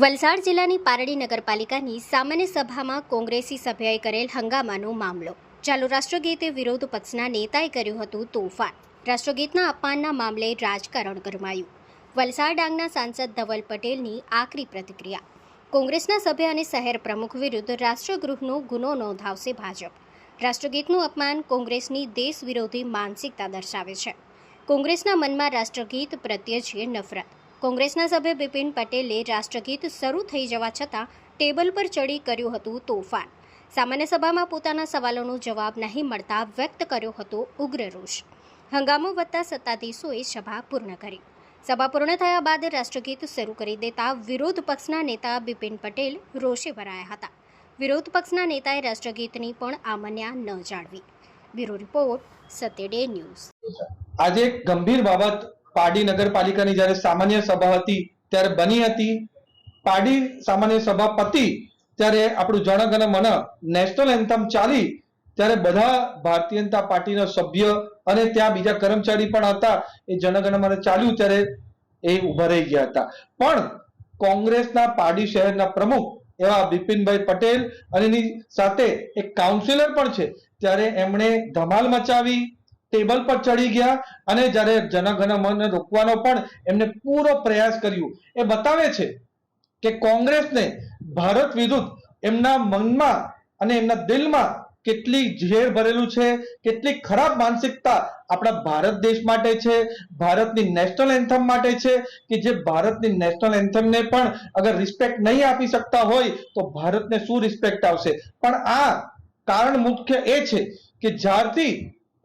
વલસાડ જિલ્લાની પારડી નગરપાલિકાની સામાન્ય સભામાં કોંગ્રેસી સભ્યએ કરેલ હંગામાનો મામલો. ચાલુ રાષ્ટ્રગીતે વિરોધ પક્ષના નેતાએ કર્યું હતું તોફાન. રાષ્ટ્રગીતના અપમાનના મામલે રાજકારણ ગરમાયું. વલસાડ ડાંગના સાંસદ ધવલ પટેલની આકરી પ્રતિક્રિયા. કોંગ્રેસના સભ્ય અને શહેર પ્રમુખ વિરુદ્ધ રાષ્ટ્રગૃહનો ગુનો નોંધાવશે ભાજપ. રાષ્ટ્રગીતનું અપમાન કોંગ્રેસની દેશ વિરોધી માનસિકતા દર્શાવે છે. કોંગ્રેસના મનમાં રાષ્ટ્રગીત પ્રત્યે છે નફરત કોંગ્રેસના સભ્ય બિપિન પટેલે રાષ્ટ્રગીત શરૂ થઈ જવા છતાં ટેબલ પર ચડી કર્યું હતું તોફાન. સામાન્ય સભામાં પોતાના સવાલોનો જવાબ નહીં મળતા વ્યક્ત કર્યો હતો ઉગ્ર રોષ. હંગામો વધતા સત્તાધીશોએ સભા પૂર્ણ કરી. સભા પૂર્ણ થયા બાદ રાષ્ટ્રગીત શરૂ કરી દેતા વિરોધ પક્ષના નેતા બિપિન પટેલ રોષે ભરાયા હતા. વિરોધ પક્ષના નેતાએ રાષ્ટ્રગીતની પણ આમન્યા ન જાળવી. બ્યુરો રિપોર્ટ સતેડે ન્યૂઝ. આજે એક ગંભીર બાબત પાડી નગરપાલિકાની જ્યારે સામાન્ય સભા હતી, ત્યારે બની હતી. પાડી સામાન્ય સભા પતી ત્યારે આપણું જનગણ મન નેશનલ એન્થમ ચાલી, ત્યારે બધા ભારતીય જનતા પાર્ટીના સભ્ય અને ત્યાં બીજા કર્મચારી પણ હતા. એ જનગણ મન ચાલ્યું ત્યારે એ ઊભા રહી ગયા હતા. પણ કોંગ્રેસના પાડી શહેરના પ્રમુખ એવા બિપિનભાઈ પટેલ અને એની સાથે એક કાઉન્સિલર પણ છે. ત્યારે એમણે ધમાલ મચાવી ટેબલ પર ચડી ગયા અને જ્યારે જનગણ મન રોકવાનો પણ એમને પૂરો પ્રયાસ કર્યો. એ બતાવે છે કે કોંગ્રેસને ભારત વિરુદ્ધ એમના મનમાં અને એમના દિલમાં કેટલી ઝેર ભરેલું છે, કેટલી ખરાબ માનસિકતા આપણા ભારત દેશ માટે છે, ભારતની નેશનલ એન્થમ માટે છે, કે જે ભારતની નેશનલ એન્થમને પણ અગર રિસ્પેક્ટ નહીં આપી શકતા હોય તો ભારતને શું રિસ્પેક્ટ આવશે? પણ આ કારણ મુખ્ય એ છે કે જ્યારથી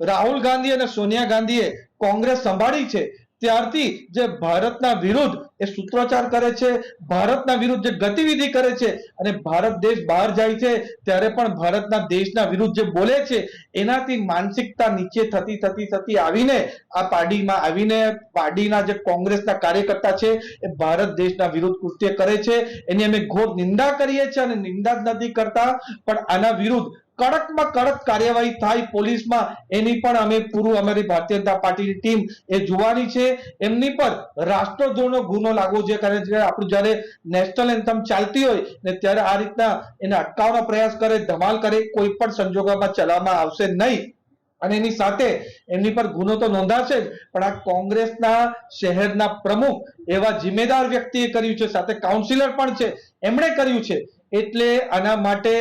રાહુલ ગાંધી અને સોનિયા ગાંધીએ કોંગ્રેસ સંભાળી છે. ત્યારથી જે ભારતના વિરુદ્ધ એ સૂત્રોચ્ચાર કરે છે, ભારતના વિરુદ્ધ જે ગતિવિધિ કરે છે અને ભારત દેશ બહાર જાય છે, ત્યારે પણ ભારતના દેશના વિરુદ્ધ જે બોલે છે, એનાથી માનસિકતા નીચે થતી થતી થતી આવીને, આ પાર્ટીમાં આવીને, પાર્ટીના જે કોંગ્રેસના કાર્યકર્તા છે, એ ભારત દેશના વિરુદ્ધ કૃત્ય કરે છે. એની અમે ઘોર નિંદા કરીએ છીએ અને નિંદા જ નથી કરતા, પણ આના વિરુદ્ધ કડકમાં કડક કાર્યવાહી થાય પોલીસમાં, એની પણ અમે પૂરું અમારી ભારતીય જનતા પાર્ટીની ટીમ એ જોવાની છે. એમની પર રાષ્ટ્રદ્રોહનો ગુનો લાગવો જોઈએ કારણ કે આપણું જ્યારે નેશનલ એન્થમ ચાલતી હોય ને ત્યારે આ રીતના એને અટકાવવાનો પ્રયાસ કરે, ધમાલ કરે, કોઈ પણ સંજોગોમાં ચલાવવામાં આવશે નહીં. અને એની સાથે એમની પર ગુનો તો નોંધાશે જ, પણ આ કોંગ્રેસના શહેરના પ્રમુખ એવા જિમ્મેદાર વ્યક્તિએ કર્યું છે, સાથે કાઉન્સિલર પણ છે. એમણે કર્યું છે. એટલે આના માટે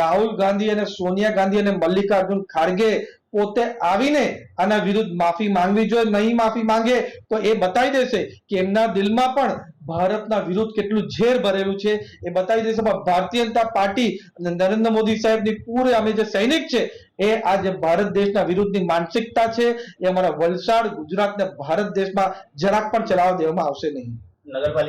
રાહુલ ગાંધી અને સોનિયા ગાંધી અને મલ્લિકાર્જુન ખાડગે પોતે આવીને આના વિરુદ્ધ માફી માંગવી જોઈએ, નહીં માફી માંગે, તો એ બતાવી દેશે કે એમના દિલમાં પણ ભારતના વિરુદ્ધ કેટલું ઝેર ભરેલું છે. એ બતાવી દેશે પણ ભારતીય જનતા પાર્ટી અને નરેન્દ્ર મોદી સાહેબની પૂરે અમે જે સૈનિક છે, એ આ જે ભારત દેશના વિરુદ્ધની માનસિકતા છે. એ અમારા વલસાડ, ગુજરાત ને ભારત દેશમાં જરાક પણ ચલાવવા દેવામાં આવશે નહીં. નગરપાલિકા